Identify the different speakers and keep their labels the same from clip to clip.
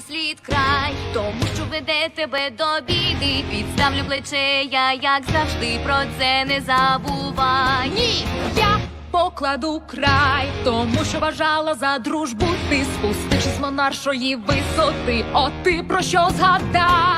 Speaker 1: твій слід край, тому що веде тебе до біди. Підставлю плече, я як завжди про це не забувай.
Speaker 2: Ні, я покладу край, тому що вважала за дружбу ти спустившись з монаршої висоти. От ти про що згадай?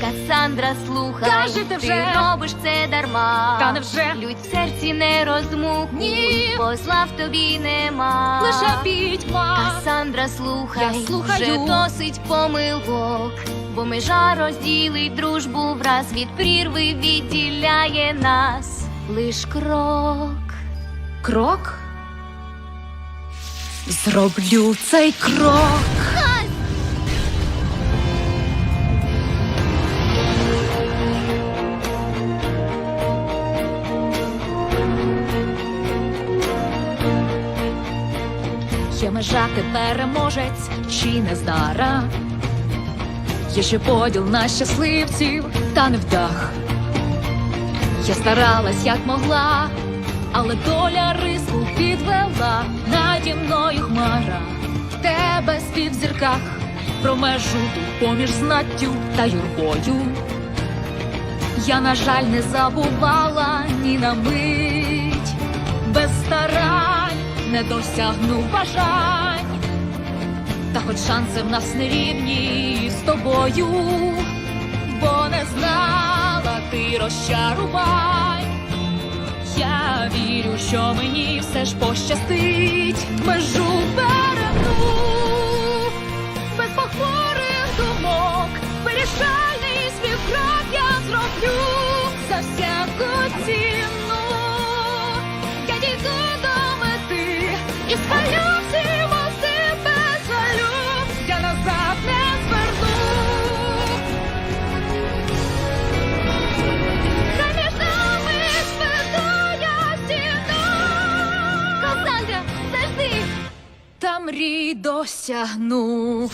Speaker 1: Касандра, слухай,
Speaker 2: Кажете
Speaker 1: ти робиш це дарма.
Speaker 2: Та невже?
Speaker 1: Лють в серці не роздмухуй,
Speaker 2: Ні.
Speaker 1: бо слав тобі нема.
Speaker 2: Лише пітьма.
Speaker 1: Касандра, слухай,
Speaker 2: Я слухаю.
Speaker 1: вже досить помилок, бо межа розділить дружбу враз від прірви відділяє нас лиш крок.
Speaker 2: Крок? Зроблю цей крок. Є межа ти переможець чи нездара. Є ще поділ на щасливців та невдах. Я старалась як могла, але доля риску підвела наді мною хмара. Тебе спів в про межу поміж знаттю та юрбою. Я, на жаль, не забувала ні на мить, без старань не досягнув бажань. Та хоч шанси в нас не рівні з тобою, бо не знала ти розчарувань. Я вірю, що мені все ж пощастить межу перетну
Speaker 1: Касандра,
Speaker 2: мрій досягну.